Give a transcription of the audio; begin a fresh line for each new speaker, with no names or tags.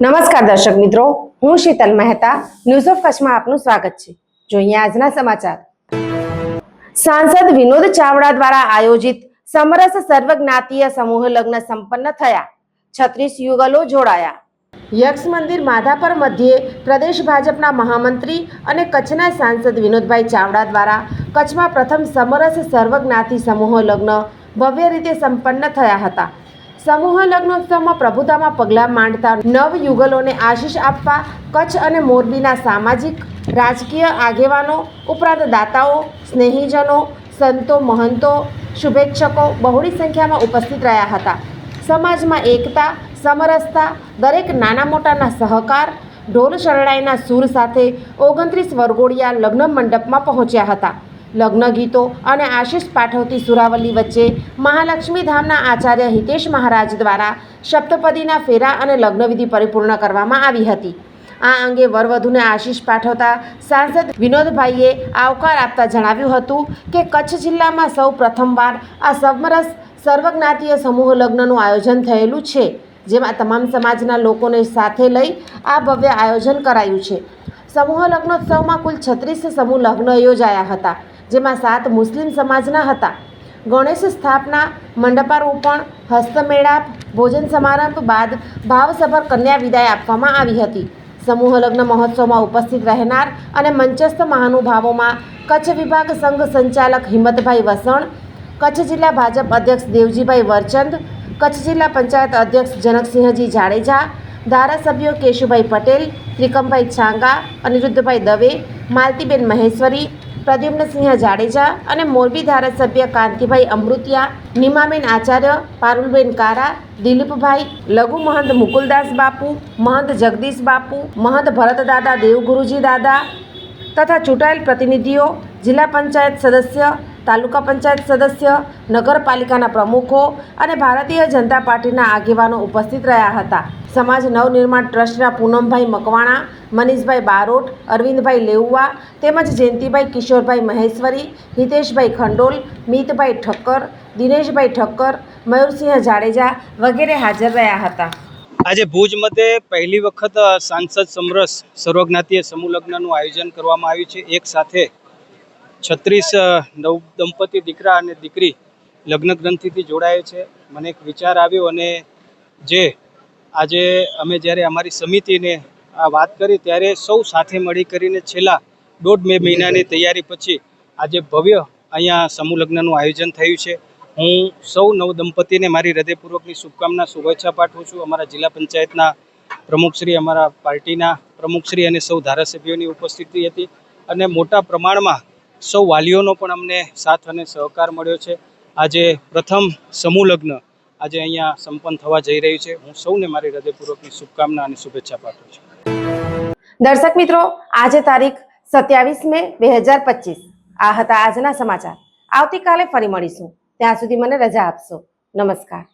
નમસ્કાર દર્શક મિત્રો, હું શીતલ મહેતા. ન્યૂઝ ઓફ કચ્છમાં આપનું સ્વાગત છે. જોઈએ આજના સમાચાર. સાંસદ વિનોદ ચાવડા દ્વારા આયોજિત સમરસ સર્વજ્ઞાતીય સમૂહ લગ્ન સંપન્ન થયા. છત્રીસ યુગલો જોડાયા. યક્ષ મંદિર માધાપર મધ્યે પ્રદેશ ભાજપના મહામંત્રી અને કચ્છના સાંસદ વિનોદભાઈ ચાવડા દ્વારા કચ્છમાં પ્રથમ સમરસ સર્વજ્ઞાતિ સમૂહ લગ્ન ભવ્ય રીતે સંપન્ન થયા હતા. સમૂહ લગ્નોત્સવમાં પ્રભુતામાં પગલાં માંડતા નવ યુગલોને આશીષ આપવા, કચ્છ અને મોરબીના સામાજિક, રાજકીય આગેવાનો ઉપરાંત દાતાઓ સ્નેહીજનો, સંતો, મહંતો, શુભેચ્છકો બહોળી સંખ્યામાં ઉપસ્થિત રહ્યા હતા. સમાજમાં એકતા, સમરસતા, દરેક નાના મોટાના સહકાર, ઢોલ શરણાઈના સૂર સાથે ઓગણત્રીસ વરઘોડિયા લગ્ન મંડપમાં પહોંચ્યા હતા. લગ્ન ગીતો અને આશીષ પાઠવતી સુરાવલી વચ્ચે મહાલક્ષ્મી ધામના આચાર્ય હિતેશ મહારાજ દ્વારા સપ્તપદીના ફેરા અને લગ્નવિધિ પરિપૂર્ણ કરવામાં આવી હતી. આ અંગે વરવધુને આશીષ પાઠવતા સાંસદ વિનોદભાઈએ આવકાર આપતા જણાવ્યું હતું કે કચ્છ જિલ્લામાં સૌ પ્રથમવાર આ સમરસ સર્વજ્ઞાતીય સમૂહ લગ્નનું આયોજન થયેલું છે, જેમાં તમામ સમાજના લોકોને સાથે લઈ આ ભવ્ય આયોજન કરાયું છે. સમૂહ લગ્નોત્સવમાં કુલ છત્રીસ સમૂહ લગ્ન યોજાયા હતા. જેમાં સાત મુસ્લિમ સમાજના હતા. ગણેશ સ્થાપના, મંડપારોપણ, હસ્તમેળાપ, ભોજન સમારંભ બાદ ભાવસભર કન્યા વિદાય આપવામાં આવી હતી. સમૂહ લગ્ન મહોત્સવમાં ઉપસ્થિત રહેનાર અને મંચસ્થ મહાનુભાવોમાં કચ્છ વિભાગ સંઘ સંચાલક હિંમતભાઈ વસણ, કચ્છ જિલ્લા ભાજપ અધ્યક્ષ દેવજીભાઈ વરચંદ, કચ્છ જિલ્લા પંચાયત અધ્યક્ષ જનકસિંહજી જાડેજા, ધારાસભ્યો કેશુભાઈ પટેલ, ત્રિકમભાઈ છાંગા, અનિરુદ્ધભાઈ દવે, માલતીબેન મહેશ્વરી પ્રદ્યુમ્નસિંહ જાડેજા અને મોરબી ધારાસભ્ય કાંતિભાઈ અમૃતિયા, નિમાબેન આચાર્ય, પારુલબેન કારા, દિલીપભાઈ લઘુ મહંત મુકુલદાસ બાપુ, મહંત જગદીશ બાપુ, મહંત ભરતદાદા દેવગુરુજી દાદા તથા ચૂંટાયેલ પ્રતિનિધિઓ, જિલ્લા પંચાયત સદસ્ય તાલુકા પંચાયત સદસ્ય, નગરપાલિકાના પ્રમુખો અને ભારતીય જનતા પાર્ટીના આગેવાનો ઉપસ્થિત રહ્યા હતા. સમાજ નવનિર્માણ ટ્રસ્ટના પૂનમભાઈ મકવાણા, મનીષભાઈ બારોટ, અરવિંદભાઈ લેઉવા તેમજ જયંતિભાઈ કિશોરભાઈ મહેશ્વરી, હિતેશભાઈ ખંડોલ, મિતભાઈ ઠક્કર, દિનેશભાઈ ઠક્કર, મયુરસિંહ જાડેજા વગેરે હાજર રહ્યા હતા.
આજે ભુજ મતે પહેલી વખત સાંસદ સમરસ સર્વજ્ઞાતીય સમૂહ લગ્નનું આયોજન કરવામાં આવ્યું છે. એક સાથે છત્રીસ નવ દંપતી દીકરા અને દીકરી લગ્ન ગ્રંથિથી જોડાય છે. મને એક વિચાર આવ્યો અને જે આજે અમે જ્યારે અમારી સમિતિને આ વાત કરી ત્યારે સૌ સાથે મળી કરીને છેલ્લા દોઢ બે મહિનાની તૈયારી પછી આજે ભવ્ય અહીંયા સમૂહ લગ્નનું આયોજન થયું છે. હું સૌ નવ દંપતીને મારી હૃદયપૂર્વકની શુભકામના, શુભેચ્છા પાઠવું છું. અમારા જિલ્લા પંચાયતના પ્રમુખશ્રી, અમારા પાર્ટીના પ્રમુખશ્રી અને સૌ ધારાસભ્યોની ઉપસ્થિતિ હતી અને મોટા પ્રમાણમાં સૌ વાલીઓનો પણ અમને સાથ અને સહકાર મળ્યો છે. આજે પ્રથમ સમૂહ લગ્ન આજે અહીંયા સંપન્ન થવા જઈ રહ્યું છે. હું સૌને મારી હૃદયપૂર્વકની શુભકામના અને શુભેચ્છા પાઠવું છું.
દર્શક મિત્રો, આજે તારીખ સત્યાવીસ મે બે હજાર પચીસ. આ હતા આજના સમાચાર. આવતીકાલે ફરી મળીશું. ત્યાં સુધી મને રજા આપશો. નમસ્કાર.